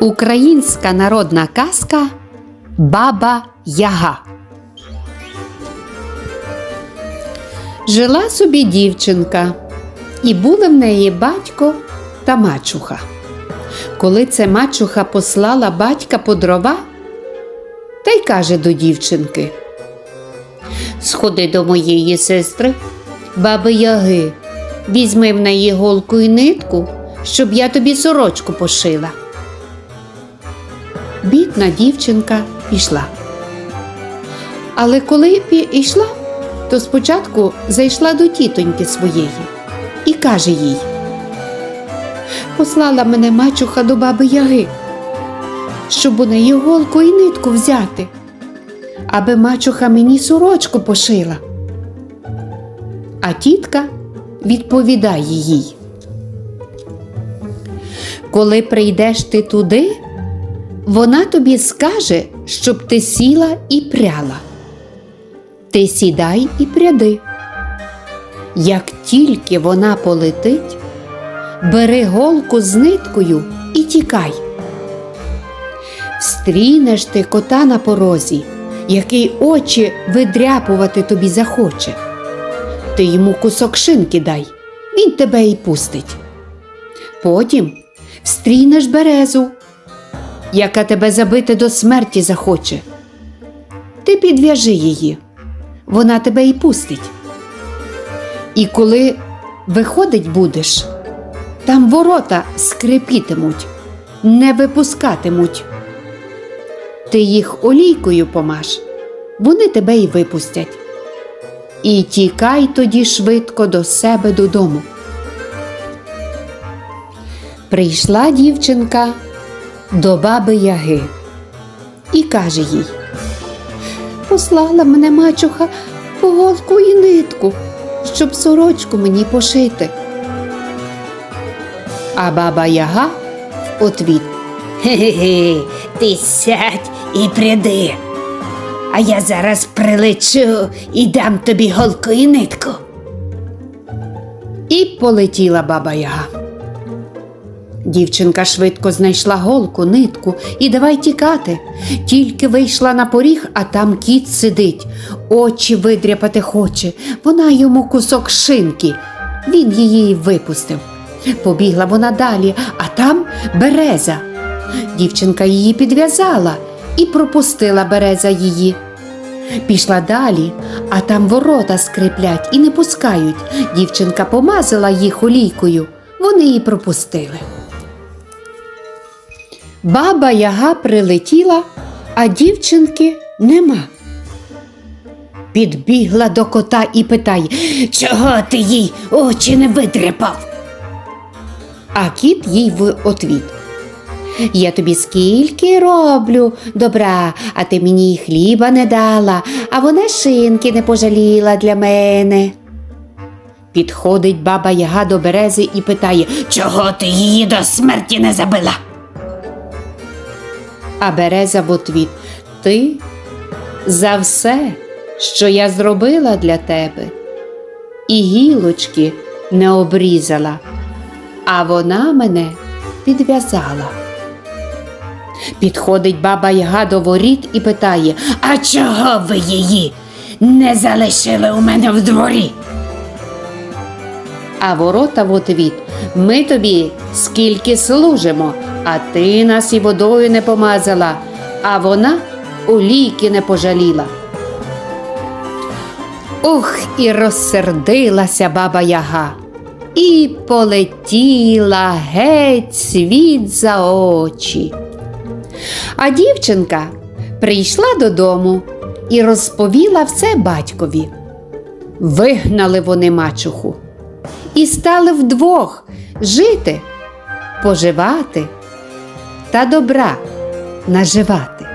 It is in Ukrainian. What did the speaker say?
Українська народна казка Баба Яга. Жила собі дівчинка, і були в неї батько та мачуха. Коли це мачуха послала батька по дрова, та й каже до дівчинки: Сходи до моєї сестри, баби Яги, візьми в неї голку і нитку, щоб я тобі сорочку пошила. Бідна дівчинка пішла. Але коли пішла, то спочатку зайшла до тітоньки своєї і каже їй: Послала мене мачуха до баби Яги, щоб у неї голку і нитку взяти, аби мачуха мені сорочку пошила. А тітка відповідає їй. Коли прийдеш ти туди, вона тобі скаже, щоб ти сіла і пряла. Ти сідай і пряди. Як тільки вона полетить, бери голку з ниткою і тікай. Встрінеш ти кота на порозі, який очі видряпувати тобі захоче. Ти йому кусок шинки дай, він тебе й пустить. Потім встрінеш березу, яка тебе забити до смерті захоче. Ти підв'яжи її, вона тебе й пустить. І коли виходить будеш, там ворота скрипітимуть, не випускатимуть. Ти їх олійкою помаш, вони тебе й випустять. І тікай тоді швидко до себе додому. Прийшла дівчинка до баби Яги і каже їй: Послала мене мачуха по голку і нитку, щоб сорочку мені пошити. А баба Яга в отвіт Хе-хе, ти сядь і пряди. А я зараз прилечу і дам тобі голку і нитку. і полетіла баба Яга. Дівчинка швидко знайшла голку, нитку і давай тікати. Тільки вийшла на поріг, а там кіт сидить, очі видряпати хоче. Вона йому кусок шинки. Він її випустив. Побігла вона далі, а там береза. Дівчинка її підв'язала і пропустила береза її. Пішла далі, а там ворота скриплять і не пускають. Дівчинка помазала їх олійкою, вони її пропустили. Баба Яга прилетіла, а дівчинки нема. Підбігла до кота і питає, Чого ти їй очі не видряпав? а кіт їй в отвіт. Я тобі скільки роблю добра, а ти мені й хліба не дала, а вона шинки не пожаліла для мене. Підходить баба Яга до берези і питає, Чого ти її до смерті не забила? А береза в отвіт Ти за все, що я зробила для тебе, і гілочки не обрізала, а вона мене підв'язала. Підходить баба Яга до воріт і питає, А чого ви її не залишили у мене в дворі? а ворота в отвіт Ми тобі скільки служимо, а ти нас і водою не помазала, а вона олійки не пожаліла. Ух, і розсердилася баба Яга, і полетіла геть світ за очі. А дівчинка прийшла додому і розповіла все батькові. Вигнали вони мачуху і стали вдвох жити, поживати та добра наживати.